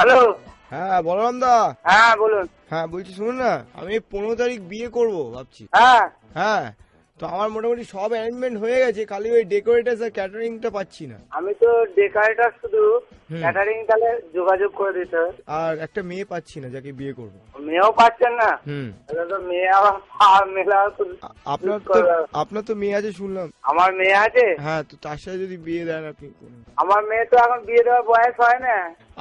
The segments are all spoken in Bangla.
হ্যালো? হ্যাঁ বলরাম দা হ্যাঁ বলুন। হ্যাঁ বলছি শুনুন না আমি পনেরো তারিখ বিয়ে করব ভাবছি। হ্যাঁ। হ্যাঁ তো আমার মোটামুটি সব অ্যারেঞ্জমেন্ট হয়ে গেছে খালি ওই ডেকোরেটার্স আর ক্যাটারিংটা পাচ্ছি না। আমি তো ডেকারেটার শুধু ক্যাটারিং তাহলে যোগাযোগ করে দিতে হবে। আর একটা মেয়ে পাচ্ছি না যাকে বিয়ে করব। মেয়েও পাচ্ছেন না? হুম। তাহলে তো মেয়ে আবার মেলা আপনার তো আপনার তো মেয়ে আছে শুনলাম। আমার মেয়ে আছে? হ্যাঁ তো তার সাথে যদি বিয়ে দেন আপনি আমার মেয়ে তো এখন বিয়ে দেওয়ার বয়স হয় না।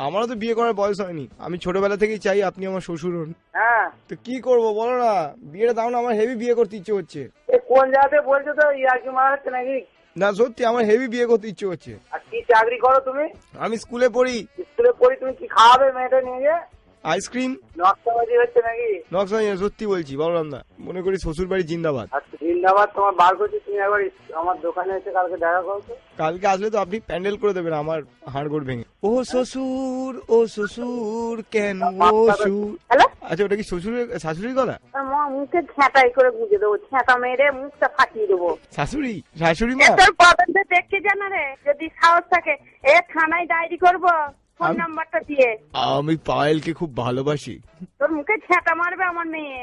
আমারও তো বিয়ে করার বয়স হয়নি। আমি ছোটবেলা থেকেই চাই আপনি আমার শ্বশুর হন। হ্যাঁ। তো কি করব বলো না? বিয়েটা দাও না আমার হেভি বিয়ে করতে ইচ্ছে হচ্ছে কোন জায়গাতে বলছো তো ইয়ার্কি মারা হচ্ছে নাকি? না সত্যি আমার হেভি বিয়ে করতে ইচ্ছে হচ্ছে আর কি চাকরি করো তুমি? আমি স্কুলে পড়ি। স্কুলে পড়ি তুমি কি খাওয়াবে মেয়েটা নিয়ে গিয়ে? আইসক্রিম। নকশাবাজি হচ্ছে নাকি? নকশা সত্যি বলছি বলরাম না। মনে করি শ্বশুর বাড়ি জিন্দাবাদ। আচ্ছা জিন্দাবাদ তোমার বার করছি তুমি একবার আমার দোকানে এসে কালকে দেখা করো কালকে আসলে তো আপনি প্যান্ডেল করে দেবেন আমার হাড়গোড় ভেঙে। ও শ্বশুর ও শ্বশুর কেন ও সুর আচ্ছা ওটা কি শ্বশুরের শাশুড়ির গলা? মুখে করে গুঁজে দেবো মেরে মুখটা ফাটিয়ে দেবো। শাশুড়ি? শাশুড়ি মা? তোর জানা রে যদি সাহস থাকে এ থানায় ডায়েরি করব ফোন নাম্বারটা দিয়ে। আমি পায়েলকে খুব ভালোবাসি। তোর মুখে ঝ্যাঁটা মারবে আমার মেয়ে।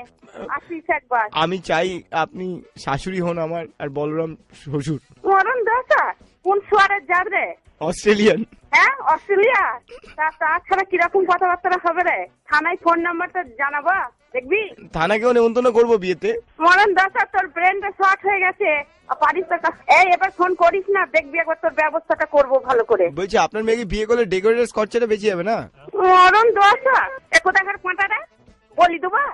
আসিস একবার। আমি চাই আপনি শাশুড়ি হন আমার আর বলরাম শ্বশুর। মরণ দশা? কোন সোয়ারের জাত রে? অস্ট্রেলিয়ান। হ্যাঁ অস্ট্রেলিয়া? তা তাছাড়া কীরকম কথাবার্তা হবে রে? থানায় ফোন নাম্বারটা জানাবা দেখবি? থানাকেও নেমন্তন্ন করব বিয়েতে। মরণ দশা তোর ব্রেনটা শর্ট হয়ে গেছে। পারিস তো এই এবার ফোন করিস না দেখবি একবার তোর ব্যবস্থাটা করব ভালো করে। বলছি আপনার মেয়েকে বিয়ে করলে ডেকোরেটার খরচাটা বেঁচে যাবে না? মরণ দশা এ কোথাকার পাঁটাটা? বলি দেবা?